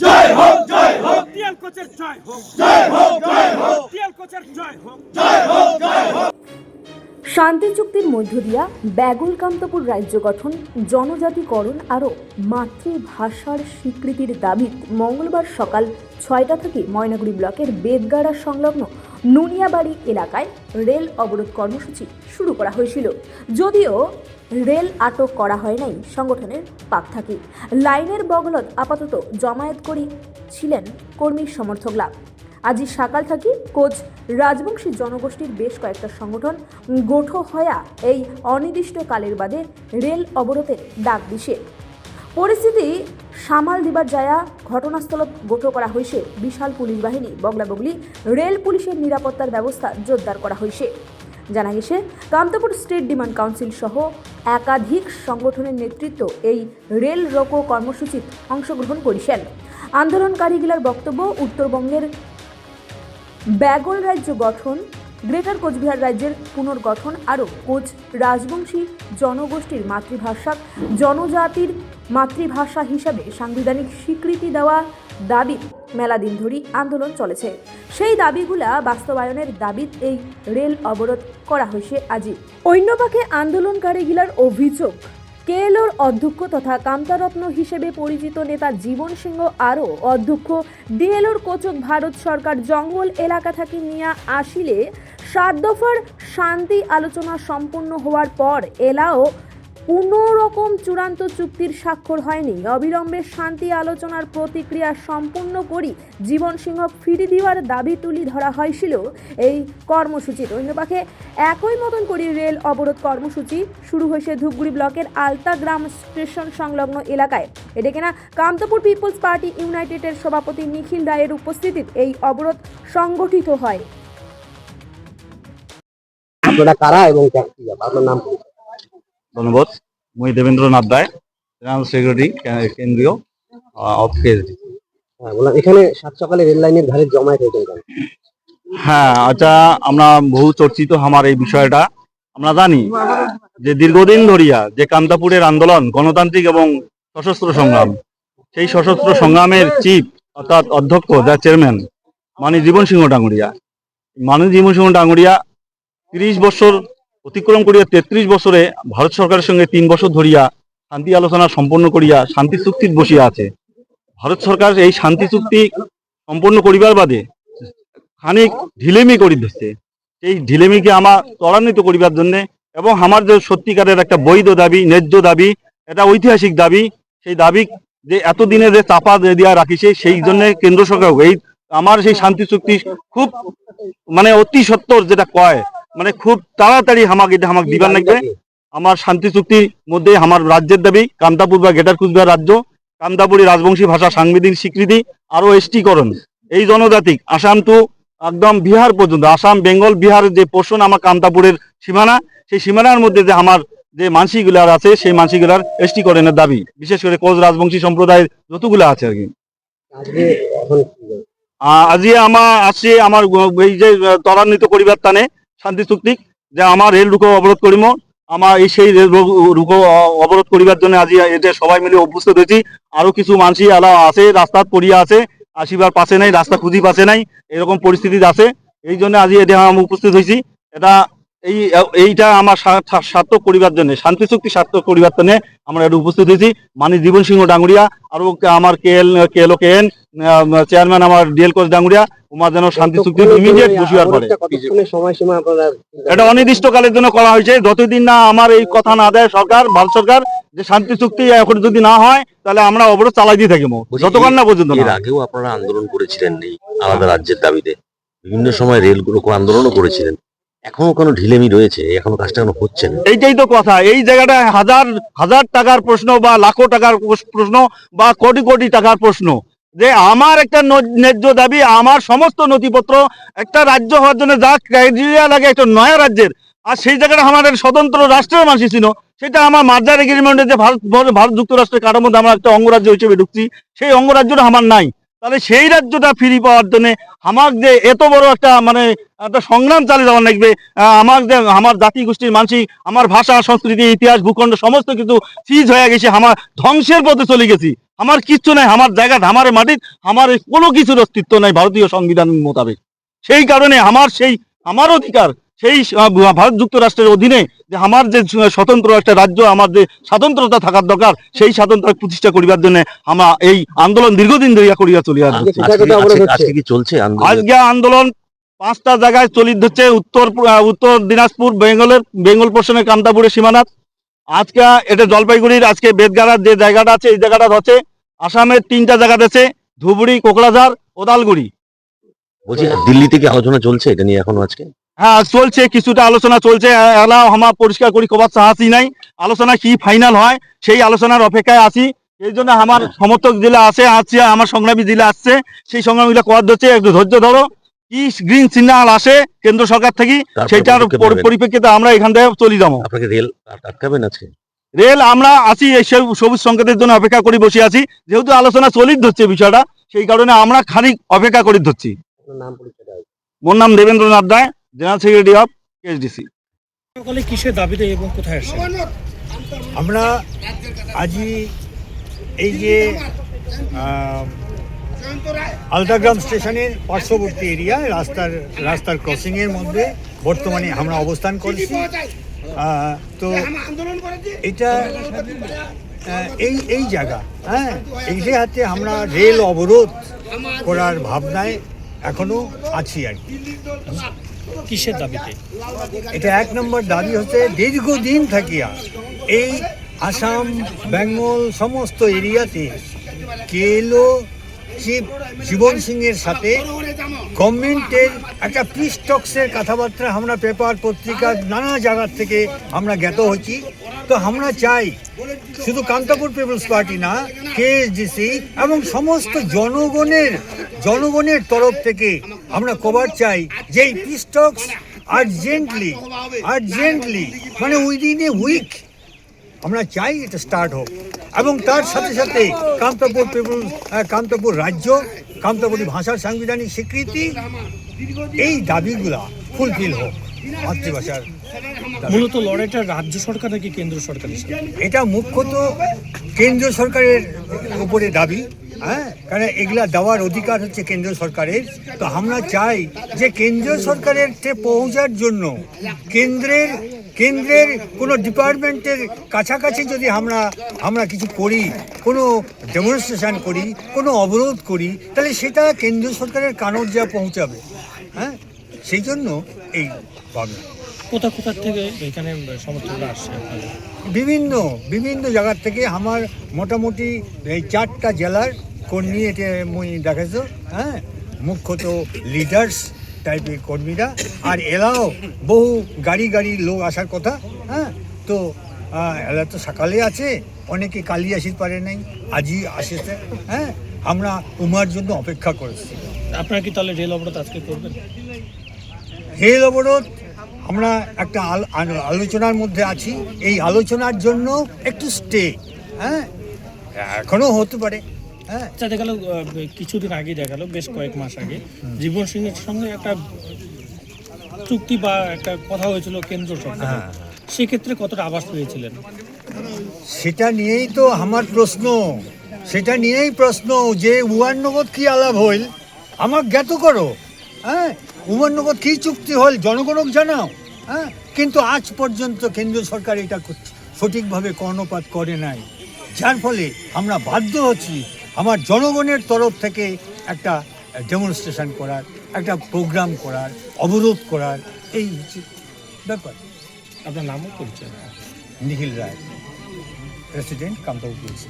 জয় হোক জয় হোক টিএল কোচের জয় হোক জয় হোক জয় হোক শান্তি চুক্তির মধ্য দিয়া ব্যাগুলকান্তপুর রাজ্য গঠন, জনজাতিকরণ আরও মাতৃভাষার স্বীকৃতির দাবি মঙ্গলবার সকাল ছয়টা থেকে ময়নাগুড়ি ব্লকের বেদগাড়া সংলগ্ন নুনিয়াবাড়ি এলাকায় রেল অবরোধ কর্মসূচি শুরু করা হয়েছিল। যদিও রেল আটক করা হয় নাই, সংগঠনের পাক থাকি। লাইনের বগলত আপাতত জমায়েত করি ছিলেন কর্মী সমর্থকরা। আজি সকাল থাকি কোচ রাজবংশী জনগোষ্ঠীর বেশ কয়েকটা সংগঠন গোঠো হয়া এই অনির্দিষ্টকালের বাদে রেল অবরোধের ডাক দিছে। পরিস্থিতি সামাল দিবার যায়া ঘটনাস্থলত গোঠো করা হয়েছে বিশাল পুলিশ বাহিনী বগলা বগলি রেল পুলিশের নিরাপত্তার ব্যবস্থা জোরদার করা হয়েছে জানা গেছে কামতাপুর স্টেট ডিমান্ড কাউন্সিল সহ একাধিক সংগঠনের নেতৃত্ব এই রেল রোকো কর্মসূচিত অংশগ্রহণ করেছেন। আন্দোলনকারীগুলার বক্তব্য উত্তরবঙ্গের ব্যাগল রাজ্য গঠন, গ্রেটার কোচবিহার রাজ্যের পুনর্গঠন আরও কোচ রাজবংশী জনগোষ্ঠীর মাতৃভাষা, জনজাতির মাতৃভাষা হিসাবে সাংবিধানিক স্বীকৃতি দেওয়া দাবি মেলা দিন ধরেই আন্দোলন চলেছে। সেই দাবিগুলা বাস্তবায়নের দাবিত এই রেল অবরোধ করা হয়েছে আজি অন্যপাকে আন্দোলনকারীগুলার অভিযোগ কেএলওর অধ্যক্ষ তথা কামতারত্ন হিসেবে পরিচিত নেতা জীবন সিংহ আরও অধ্যক্ষ। ডিএলওর কোচক ভারত সরকার জঙ্গল এলাকা থেকে নিয়ে আসিলে সাত দফার শান্তি আলোচনা সম্পন্ন হওয়ার পর এলাও কোনো রকম চূড়ান্ত চুক্তির স্বাক্ষর হয়নি। অবিলম্বে শান্তি আলোচনার প্রতিক্রিয়া সম্পূর্ণ করি জীবন সিংহ ফিরে দেওয়ার দাবি তুলি ধরা হয়েছিল এই কর্মসূচির অন্যপাখে একই মতন করে রেল অবরোধ কর্মসূচি শুরু হয়েছে ধূপগুড়ি ব্লকের আলতাগ্রাম স্টেশন সংলগ্ন এলাকায়। এটা কিনা কামতাপুর পিপলস পার্টি ইউনাইটেডের সভাপতি নিখিল রায়ের উপস্থিতিতে এই অবরোধ সংগঠিত হয়। আপনারা কারা এবং আপনার নাম কি? ধন্যবাদ। মুই দেবেন্দ্রনাথ রায় জেনারেল সেক্রেটারি কেন্দ্রীয় অফ কেএসডি হ্যাঁ বললাম এখানে সাত সকালে রেল লাইনের ধারে জমায়েত হয়েছে হ্যাঁ আচ্ছা আমরা বহু চর্চিত আমার এই বিষয়টা। আমরা জানি যে দীর্ঘদিন ধরিয়া যে কান্তাপুরের আন্দোলন গণতান্ত্রিক এবং সশস্ত্র সংগ্রাম সেই সশস্ত্র সংগ্রামের চিফ অর্থাৎ অধ্যক্ষ যা চেয়ারম্যান মানি জীবন সিংহ ডাঙ্গুরিয়া মানি জীবন সিংহ ডাঙ্গুরিয়া তিরিশ বছর অতিক্রম করিয়া তেত্রিশ বছরে ভারত সরকারের সঙ্গে তিন বছর ধরিয়া শান্তি আলোচনা সম্পন্ন করিয়া শান্তি চুক্তিত বসিয়া আছে। ভারত সরকার এই শান্তি চুক্তি সম্পন্ন করিবার বাদে খানিক ঢিলেমি করি দিচ্ছে এই ঢিলেমিকে আমার ত্বরান্বিত করিবার জন্য এবং আমার যে সত্যিকারের একটা বৈধ দাবি, ন্যায্য দাবি, এটা ঐতিহাসিক দাবি, সেই দাবি যে এতদিনে যে চাপা দিয়া রাখিছে, সেই জন্য কেন্দ্র সরকার এই আমার সেই শান্তি চুক্তি খুব মানে অতি সত্তর যেটা কয় মানে খুব তাড়াতাড়ি আমাকে এটা আমাকে দিবার লাগবে। আমার শান্তি চুক্তির মধ্যে আমার রাজ্যের দাবি কামতাপুর বা গেটার কুচবিহার রাজ্য কামতাপুরি রাজবংশী ভাষা সাংবিধানিক স্বীকৃতি আরও এসটিকরণ এই জনজাতিক আসাম টু একদম বিহার পর্যন্ত আসাম বেঙ্গল বিহার যে পোর্শন আমার কামতাপুরের সীমানা সেই সীমানার মধ্যে যে আমার যে মানসিগুলার আছে সেই মানসিগুলার এসটিকরণের দাবি বিশেষ করে কোচ রাজবংশী সম্প্রদায়ের যতগুলো আছে আর কি। আজি আমার আছে আমার এই যে ত্বরান্বিত করিবার টানে শান্তি চুক্তি যে আমার রেল রুকো অবরোধ করিম, আমার এই সেই রেল রুকো অবরোধ করিবার জন্য আজ এটা সবাই মিলে অভ্যস্ত হয়েছি। আরও কিছু মানুষই আলা আছে রাস্তাত পড়িয়া আছে, আসিবার পাশে নাই, রাস্তা খুঁজি পাশে নাই, এরকম পরিস্থিতি আছে। এই জন্য আজ এটা আমি উপস্থিত হয়েছি। এটা এই এইটা আমার স্বা- স্বা- সার্থক করিবার জন্য শান্তি চুক্তি সার্থক করিবার জন্য আমরা এটা উপস্থিত হয়েছি। মানে জীবন সিংহ ডাঙ্গুরিয়া আরও আমার K L K L K N chairman আমার ডিএল কোচ ডাঙ্গুরিয়া উমা যেন শান্তি চুক্তি ইমিডিয়েট বসিবার পরে। এটা অনির্দিষ্টকালের জন্য করা হয়েছে। যতদিন না আমার এই কথা না দেয় সরকার ভারত সরকার যে শান্তি চুক্তি এখন যদি না হয় তাহলে আমরা অবরোধ চালাই দিয়ে থাকব যতক্ষণ না পর্যন্ত এর আগেও আপনারা আন্দোলন করেছিলেন আলাদা রাজ্যের দাবিতে। বিভিন্ন সময় রেলগুলো আন্দোলনও করেছিলেন। এখনও কোনো ঢিলেমি রয়েছে, এখনও কাজটা এখনও হচ্ছে না। এইটাই তো কথা। এই জায়গাটায় হাজার হাজার টাকার প্রশ্ন বা লাখো টাকার প্রশ্ন বা কোটি কোটি টাকার প্রশ্ন। যে আমার একটা ন্যায্য দাবি, আমার সমস্ত নথিপত্র একটা রাজ্য হওয়ার জন্য যা ক্রাইটেরিয়া লাগে একটা নয়া রাজ্যের, আর সেই জায়গাটা আমাদের স্বতন্ত্র রাষ্ট্রের মানুষ ছিল, সেটা আমার মার্জার এগ্রিমেন্টে যে ভারত ভারত যুক্তরাষ্ট্রের কাঠার মধ্যে আমরা একটা অঙ্গরাজ্য হিসেবে ঢুকছি, সেই অঙ্গরাজ্যটা আমার নাই। তাহলে সেই রাজ্যটা ফিরি পাওয়ার জন্য আমার যে এত বড় একটা মানে একটা সংগ্রাম চালিয়ে যাওয়ার লাগবে আমার যে আমার জাতি গোষ্ঠীর মানসিক, আমার ভাষা, সংস্কৃতি, ইতিহাস, ভূখণ্ড সমস্ত কিছু চিজ হয়ে গেছে আমার ধ্বংসের পথে চলে গেছি। আমার কিচ্ছু নাই, আমার জায়গা আমার মাটির, আমার কোনো কিছুর অস্তিত্ব নাই ভারতীয় সংবিধান মোতাবেক। সেই কারণে আমার সেই, আমার অধিকার সেই ভারত যুক্তরাষ্ট্রের অধীনে যে আমার যে স্বতন্ত্র একটা রাজ্য আমার যে স্বাতন্ত্রতা থাকার দরকার সেই স্বাতন্ত্র প্রতিষ্ঠা করিবার জন্য আমরা এই আন্দোলন দীর্ঘদিন ধরিয়া করিয়া চলিয়া চলছে আন্দোলন? আজকে আন্দোলন পাঁচটা জায়গায় চলিত হচ্ছে উত্তর আহ, উত্তর দিনাজপুর বেঙ্গলের বেঙ্গল পোর্শনের কামতাপুরের সীমানাত আজকে এটা জলপাইগুড়ির আজকে বেদগাড়ার যে জায়গাটা আছে এই জায়গাটা হচ্ছে আসামের তিনটা জায়গা আছে ধুবড়ি কোকরাঝার ওদালগুড়ি। বলছি দিল্লি থেকে আলোচনা চলছে এটা নিয়ে এখনও আজকে? হ্যাঁ চলছে কিছুটা আলোচনা চলছে। এলাও আমার পরিষ্কার করি কবার সাহসী নাই। আলোচনা কি ফাইনাল হয় সেই আলোচনার অপেক্ষায় আছি। এই জন্য আমার সমর্থক জেলা আছে আছে আমার সংগ্রামী জেলা আসছে সেই সংগ্রামীগুলো করার হচ্ছে একটু ধৈর্য ধরো। কি গ্রিন সিগন্যাল আসে কেন্দ্র সরকার থেকে সেটার। পরিপ্রেক্ষিতে আমরা এখান থেকে চলে যাব। আপনাকে রেল আটকাবেন আজকে? রেল আমরা আছি এই সব- সবুজ সংকেতের জন্য অপেক্ষা করি বসে আছি। যেহেতু আলোচনা চলিত ধরছে বিষয়টা সেই কারণে আমরা খানিক অপেক্ষা করি ধরছি। মোর নাম Debendranath Roy. General secretary of SDC সকালে কিসের দাবিতে এবং কোথায় আসছে আমরা আজই এই যে আলতাগ্রাম স্টেশনের পার্শ্ববর্তী এরিয়া রাস্তার রাস্তার ক্রসিংয়ের মধ্যে বর্তমানে আমরা অবস্থান করছি। তো এটা এই এই জায়গা হ্যাঁ এই জায়গাতে আমরা রেল অবরোধ করার ভাবনায় এখনও আছি আর কি। কিসের দাবিতে? এটা এক নম্বর দাবি হচ্ছে দীর্ঘদিন থাকিয়া এই আসাম, বেঙ্গল সমস্ত এরিয়াতে কেলো চিফ জীবন সিংয়ের সাথে গভর্নমেন্টের একটা পিস টক্সের কথাবার্তা আমরা পেপার পত্রিকা, নানা জায়গার থেকে আমরা জ্ঞাত হচ্ছি তো আমরা চাই, শুধু কান্তাপুর পিপলস পার্টি না কেএসডিসি এবং সমস্ত জনগণের জনগণের তরফ থেকে আমরা কভার চাই যে এই পিস টক্স আর্জেন্টলি আর্জেন্টলি মানে উইদিন এ উইক আমরা চাই এটা স্টার্ট হোক। এবং তার সাথে সাথে কামতাপুর পিপুল কামতাপুর রাজ্য কামতাপুরি ভাষার সাংবিধানিক স্বীকৃতি এই দাবিগুলা ফুলফিল হোক মাতৃভাষার মূলত লড়াইটা রাজ্য সরকার নাকি কেন্দ্র সরকারের এটা মুখ্যত কেন্দ্র সরকারের উপরে দাবি হ্যাঁ? কারণ এগুলা দেওয়ার অধিকার হচ্ছে কেন্দ্র সরকারের। তো আমরা চাই যে কেন্দ্র সরকারের পৌঁছার জন্য কেন্দ্রের কেন্দ্রের কোনো ডিপার্টমেন্টের কাছাকাছি যদি আমরা আমরা কিছু করি কোনো ডেমনস্ট্রেশন করি কোনো অবরোধ করি তাহলে সেটা কেন্দ্র সরকারের কানর যা পৌঁছাবে হ্যাঁ? সেই জন্য এই ভাবনা। কোথা কোথা থেকে এখানে সমর্থকরা আসছে বিভিন্ন বিভিন্ন জায়গার থেকে আমার মোটামুটি এই চারটা জেলার কর্মী এটা মুই দেখাইছো হ্যাঁ? মুখ্যত লিডার্স টাইপের কর্মীরা। আর এলাও বহু গাড়ি গাড়ি লোক আসার কথা হ্যাঁ? তো এলা তো সকালে আছে অনেকে কালি আসিতে পারে নাই আজই আসেছে হ্যাঁ? আমরা উমার জন্য অপেক্ষা করেছি। আপনারা কি তাহলে রেল অবরোধ আজকে করবেন? রেল অবরোধ আমরা একটা আল- আলোচনার মধ্যে আছি। এই আলোচনার জন্য একটু স্টে হ্যাঁ? এখনও হতে পারে। আচ্ছা দেখা গেল কিছুদিন আগে দেখা গেল বেশ কয়েক মাস আগে। জীবন সিং এর সঙ্গে একটা চুক্তি বা একটা কথা হয়েছিল কেন্দ্র সরকার হ্যাঁ। সেক্ষেত্রে কতটা আবাস পেয়েছিলেন? সেটা নিয়েই তো আমার প্রশ্ন। সেটা নিয়েই প্রশ্ন যে উমাননগর কি আলাপ হইল? আমার জ্ঞাত করো। হ্যাঁ উমাননগর কি চুক্তি হল জনগণক জানাও। হ্যাঁ কিন্তু আজ পর্যন্ত কেন্দ্র সরকার এটা সঠিকভাবে কর্ণপাত করে নাই। যার ফলে আমরা বাধ্য হচ্ছি আমার জনগণের তরফ থেকে একটা ডেমনস্ট্রেশন করার একটা প্রোগ্রাম করার অবরোধ করার এই হচ্ছে ব্যাপার। আপনার নামও পরিচয় নিখিল রায় প্রেসিডেন্ট কামতাপুর পুলিশ।